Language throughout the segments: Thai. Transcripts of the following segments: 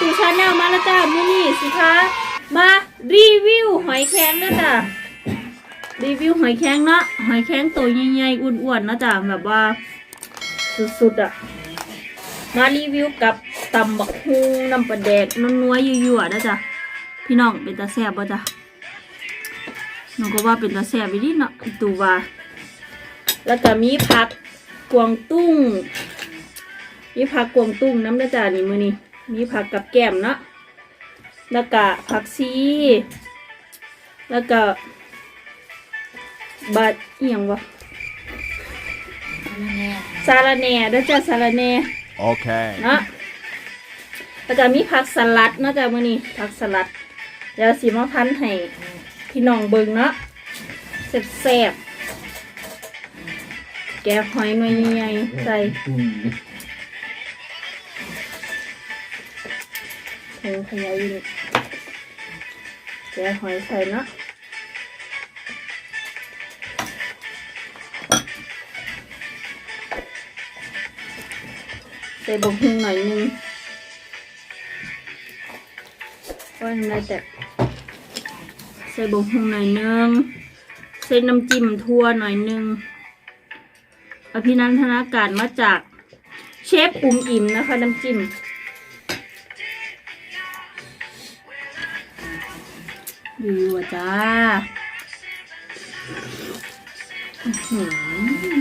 ตูชาแนลมาแล้วจ้ามือนี้สิคะมารีวิวหอยแครงนะจ้ะรีวิวหอยแครงเนาะหอยแครงตัวใหญ่ๆอ้วนๆนะจ้ะแบบว่า สุดๆอะมารีวิวกับตำบักฮุงน้ำปลาแดกนัวๆยั่วๆนะจ้ะพี่น้องเป็นตาแซ่บบ่ะจ้ะน้องก็ว่าเป็นตาแซ่บไปดิเนาะตูว่า แล้วก็มีผักกวางตุ้งมีผักกวางตุ้งน้ำนะจ้ะนี่มือนี่ มีผักกับแก้มเนาะแล้วก็ผักซีแล้วก็บาดเอียงวะซาลาแหน่ด้วยจ้ะซาลาแหน่ Okay. เนาะแล้วก็มีผักสลัดเนาะจ้ะมือนี่ผักสลัดเดี๋ยวสีมาพันให้พี่น้องเบิงเนาะแซ่บๆแกะหอยหน่อยใหญ่ๆใส่ ถุงขยายอยู่นี่แกหอยใส่เนาะใส่บกหุงหน่อยนึงว่าทำไรแต่ใส่บกหุงหน่อยนึงใส่น้ำจิ้มทั่วหน่อยนึงอภินันทนาการมาจากเชฟปุ่มอิ่มนะคะน้ำจิ้ม อยู่อะจ้าหือ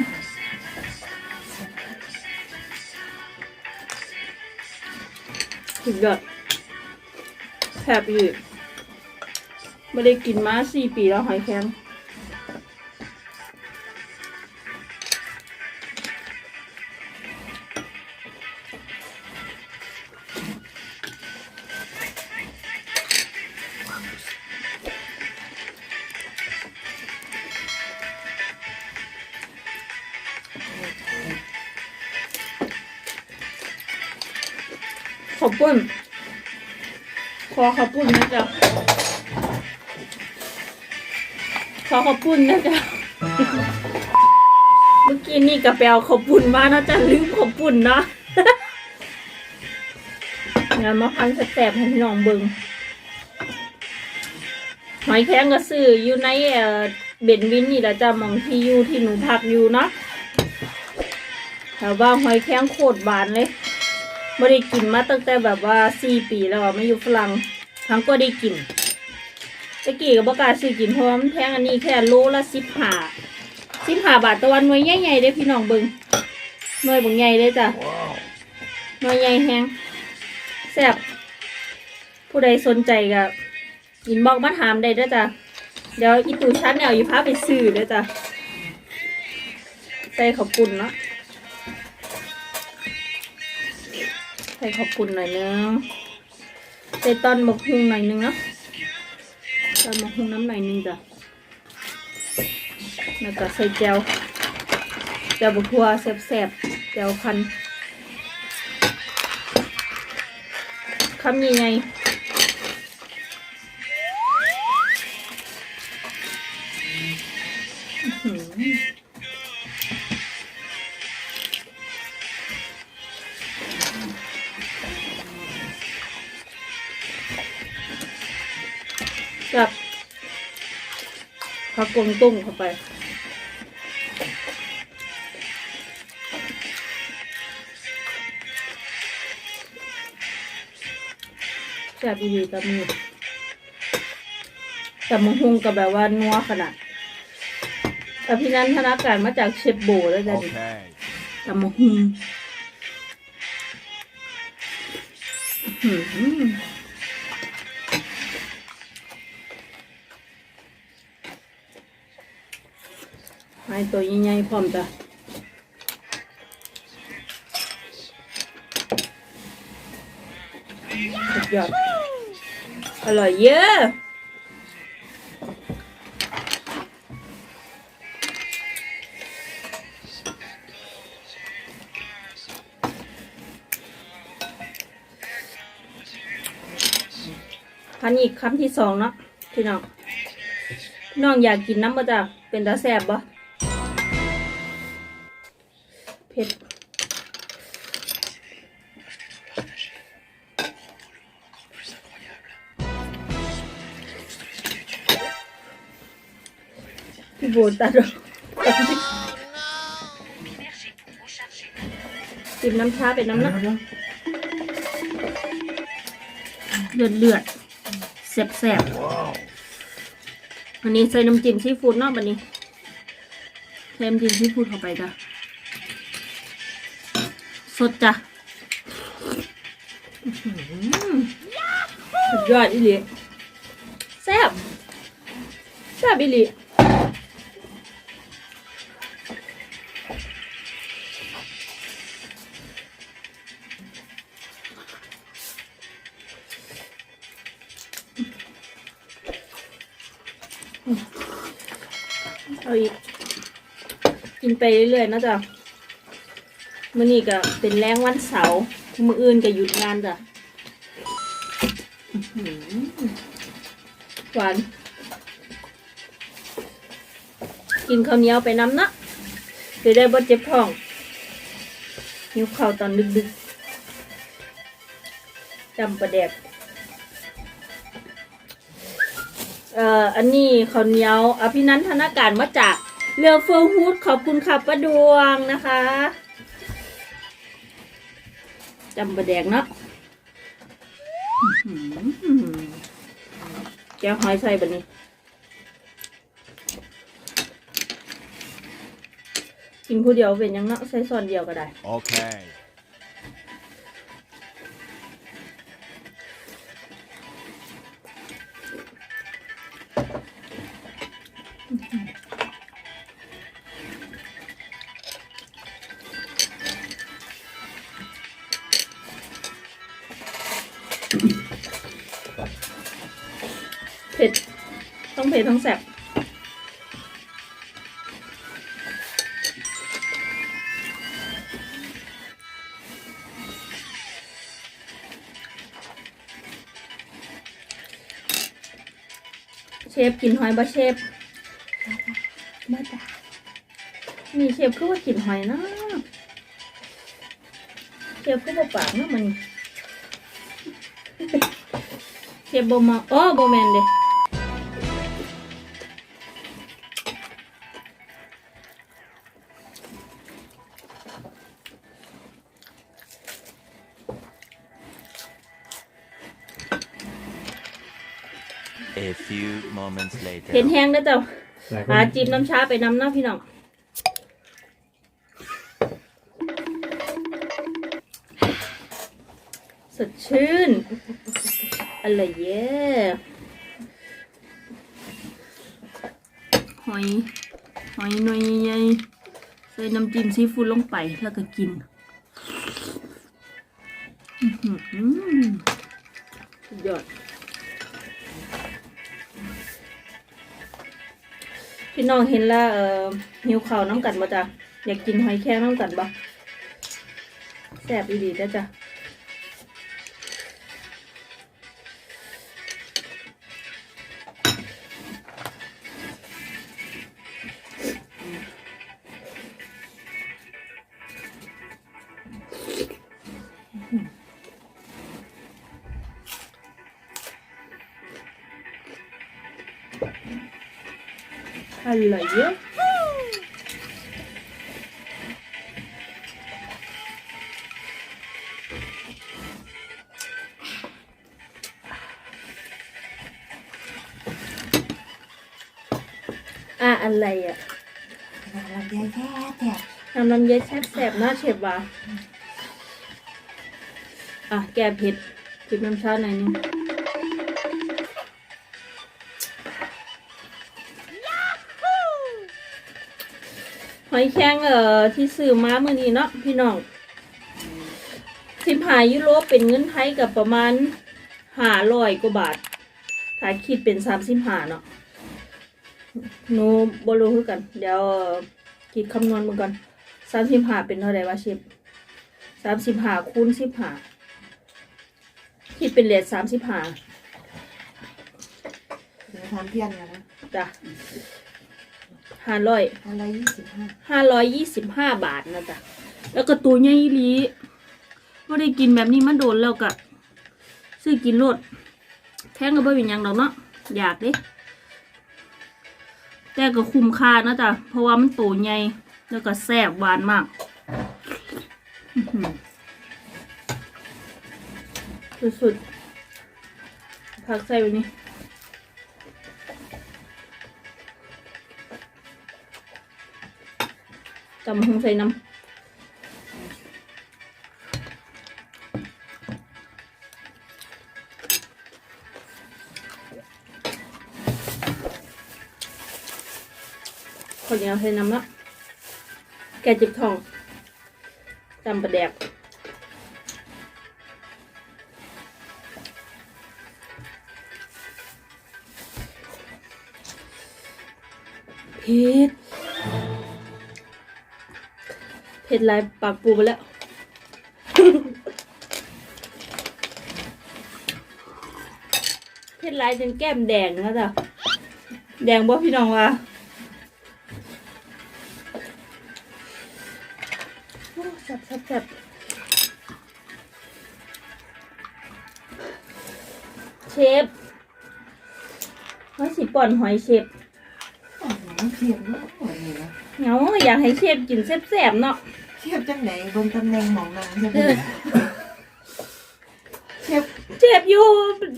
สุดยอดแซ่บอยู่ไม่ได้กินมาสี่ปีแล้วหอยแครง อบปุ้นขอขอบปุ้นะจ๊ะ ขอขอบปุ้นะจ๊ะ เมื่อกี้นี่กระเปลขอบปุ้นมาเนะจ๊ะลืมขอบปุ้นเนาะงานมาพันสแตบให้พี่น้องเบิงหอยแครงก็ซื้ออยู่ในเบนวินนี่แหละจ้ะมองที่อยู่ที่หนูพักอยู่เนาะแต่ว่าหอยแครงโคตรบานเลย ไม่ได้กินมาตั้งแต่แบบว่าสี่ปีแล้วอะไม่อยู่ฝรั่งทั้งก็ได้กินตะกี้ก็บอกล้าซื้อกินเพราะว่ามันแพงอันนี้แค่โลละสิบห้าสิบห้าบาทตะวันหน่วยใหญ่ๆเด้อพี่น้องเบิงหน่วยบางใหญ่เลยจ้ะหน่วยใหญ่แฮงแซ่บผู้ใดสนใจก็อินบอกมาถามได้เด้อจ้ะเดี๋ยวอีตูชันเนี่ยอยู่พาไปซื้อเด้อจ้ะใส่ขอบคุณเนาะ ใส่ขอบคุณหน่อยนึงใส่ตอนหมกฮุงหน่อยนึงเนาะตอนหมกฮุงน้ำหน่อยนึงจ้ะแล้วก็ใส่แจวแจวบกทัวแซ่บๆแจวพันคำยังไงอื้อ กกวางตุ้งเข้าไป แซ่บดีๆกับมือแต่มังหุงกับแบบว่านัวขนาดแต่พี่นันธนาการมาจากเชฟโบแล้วจ้ะนี่ Okay. แต่มังหุง ให้ตัวใหญ่ๆพร้อมจ้ะสุดยอดอร่อยเยอะคันอีกคำที่สองเนาะพี่น้องน้องอยากกินน้ำบ่จ้ะเป็นตาแสบบ่ โบตัดออกจิ้มน้ำชาเป็นน้ำเดี๋ยนะวเดี๋ยวเลือดเลือดแสบแสบๆวันนี้ใส่น้ำจิ้มซีฟู้ดเนาะวันนี้ใส่น้ำจิ้มซีฟู้ดเข้าไปจ้ะสดจ้ะอื้อหือสุดยอดอีหลีแซ่บแซ่บอีหลี ไปเรื่อยๆนะจ๊ะมื้อนี้ก็เป็นแรงวันเสาร์มืออื่นก็หยุดงานจ้ะหวาน กินข้าวเหนียวไปน้ำนะจะได้บ่เจ็บท้องหิวข้าวตอนดึกๆจำประแดกเอ่ออันนี้ข้าวเหนียวอภินันทนาการมาจาก เรือเฟอร์ฮูดขอบคุณค่ะป้าดวงนะคะจำประแดกเนาะแก้วหอยใส่บันนี้กินผู้เดียวเป็นยังเนาะใส่ซอนเดียวก็ได้ โอเค ต้องเผ็ดต้งแซ่บเชฟกินหอยบะเชฟมาจ้ะนี่เชฟคือว่ากินหอยนะเชฟคือว่าปากนะมันเชฟบ่มาอ๋อบแมนเด้ A few moments later. เห็นแห้งแล้วจ้ะหลายคหานจิ้มน้ำชาไปน้ำเนาะพี่น้องสดชื่นอะไรเย่หอย หอยหน่วยใหญ่ๆใส่น้ำจิ้มซีฟู้ดลงไปแล้วก็กิน อื้อหือสุดยอด พี่น้องเห็นแล้วเออหิวข้าวน้ำกันบ่จ้ะอยากกินหอยแครงน้ำกันบ่แซ่บดีๆจ้ะจ้ะ อร่อยเยอะอะอะไรอะลำไยแค่แถบทำลำไยแซ่บแซ่บหน้าเชฟว่ะอะแกเผ็ดจิบน้ำชาหน่อยนึง อยแครงเอ่อที่ซื้อมาเมื่อนี้เนาะพี่น้องสิบหายุโรเป็นเงินไทยกับประมาณห้าร้อยกว่าบาท ถ้าคิดเป็นสามสิบห้าเนาะหนูบรู้คือกัน เดี๋ยวเอ่อคิดคำนวณมือก่อนสามสิบห้าเป็นเท่าไหร่วะเชฟสามสิบห้าคูณสิบห้าคิดเป็นเหรียญสามสิบห้าเดี๋ยวทำเพี้ยนกันนะจ้ะ ห้าร้อยอะไรยี่สิบห้าห้าร้อยยี่สิบห้าบาทนะจ๊ะแล้วก็ตัวใหญ่อีหลีว่าได้กินแบบนี้มาโดนแล้วก็ซื้อกินรดแท่งก็บ่เป็นยังดอกเนาะอยากเด้แต่ก็คุ้มค่านะจ๊ะเพราะว่ามันโตใหญ่แล้วก็แซ่บหวานมากสุดๆพักใส่ไว้นี่ จำหงใส่น้ำคนเดียวใส่น้ำละแกจิบทองจำประแดกเผ็ด ผ็ดลายปากปูไปแล้ว เผ็ดลายจนแก้มแดงแล้วจ้ะ แดงบ่พี่น้องวะโอ้แซ่บแซ่บแซ่บเชฟว่าสิป่อนหอยเชฟอ๋อเทียบเนาะวันนี้นะเหงาอยากให้เชฟกินแซ่บๆเนาะเทียบจังไหนบนตำแหน่งหมองนางใช่ไหมเทียบเชฟอยู่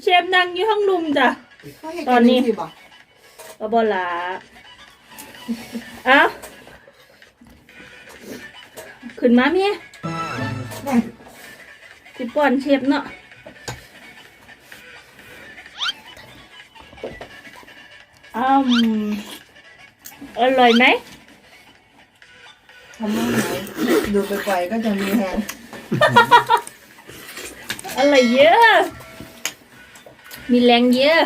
เชฟนั่งอยู่ห้องลุมจ้ะ เขาเห็นตอนนี้ สิบอกก็บอลาเอ้าขึ้นมาเมียแม่สิป้อนเชฟเนาะอืมอร่อยไหม ทำไมไหน ดูไปไกลๆก็จะมีแฮงอร่อยเยอะ มีแรงเยอะ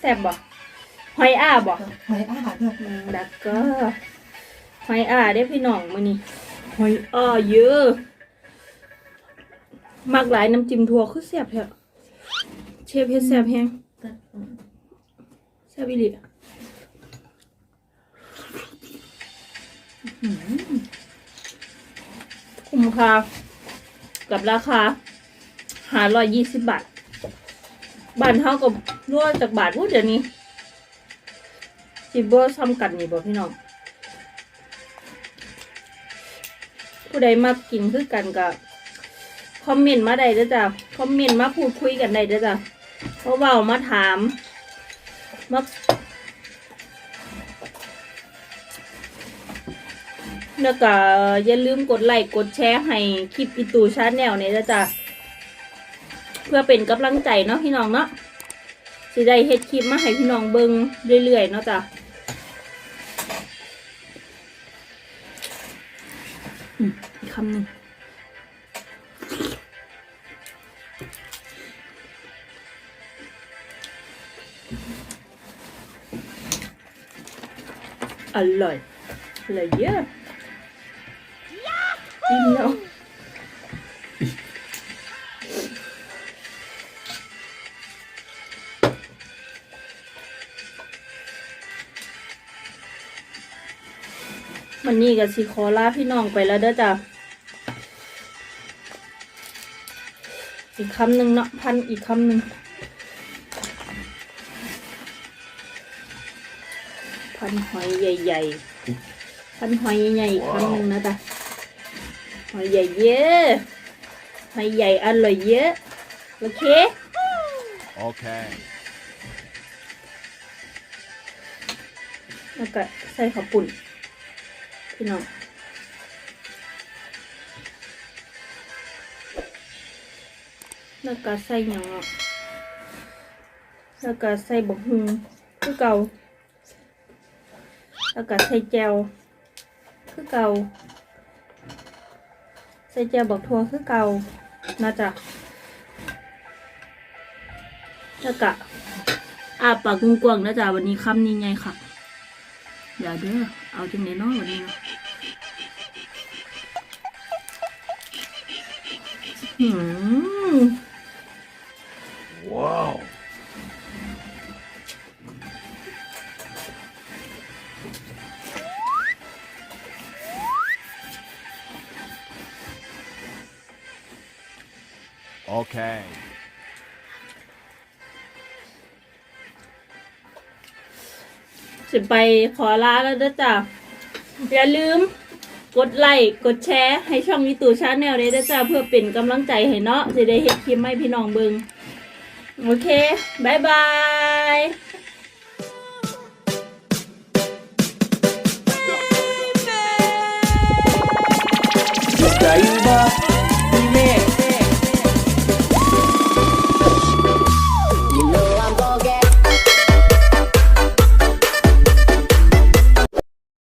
แซ่บบ่หอยอ้าบ่หอยอาหารด้วยอืมแล้วก็หอยอ่าได้พี่น้องมานี่หอยอ่าเยอะมากหลายน้ำจิ้มถั่วคือแซ่บแท้เชฟเฮ็ดแซ่บแฮงแซ่บอีหลีคุ้มค่ากับราคาหาร้อยยี่สิบบาท บานเท่ากับนวดจากบาทพูดเดี๋ยวนี้สิบ่ซ้ำกันนี่บ่พี่น้อง ผู้ใดมากินคือกันก็คอมเมนต์มาได้เด้อจ้ะ คอมเมนต์มาพูดคุยกันได้เด้อจ้ะเพราะว่ามาถาม มาแล้วก็อย่าลืมกดไลค์กดแชร์ให้คลิปอีตูชาแนลเนี่ยนะจ๊ะเพื่อเป็นกำลังใจเนาะพี่น้องเนาะสิได้เฮ็ดคลิปมาให้พี่น้องเบิ่งเรื่อยๆเนาะจ้ะอีคำหนึ่ง อร่อยอร่อยเยอะจริงเนาะวันนี้ก็สิขอลาพี่น้องไปแล้วเด้อจ้ะอีกคำหนึ่งเนาะพันอีกคำหนึ่ง พันหอยใหญ่ๆพันหอยใหญ่ๆอีกคำหนึ่งนะจ๊ะหอยใหญ่เยอะหอยใหญ่อร่อยเยอะโอเค Okay. แล้วก็ใส่ข้าวปุ่นพี่น้องแล้วก็ใส่หยังอะแล้วก็ใส่บกฮุงคือเก่า แล้วก็ใส่แจวคือเก่า ใส่แจวบักทั่วคือเก่านะจ๊ะแล้วก็อาปากกว้างๆนะจ๊ะวันนี้คำนี้ไงค่ะเดี๋ยวเด้อเอาจังไหนเนาะวันนี้นะหืม Okay. สิไปขอลาแล้วด้จ้ะ อย่าลืม กดไลค์ กดแชร์ ให้ช่องวิตูชาแนลเลยด้จ้ะ เพื่อเป็นกำลังใจให้เนาะจะได้เห็นคลิปให้พี่น้องเบิงโอเคบายบาย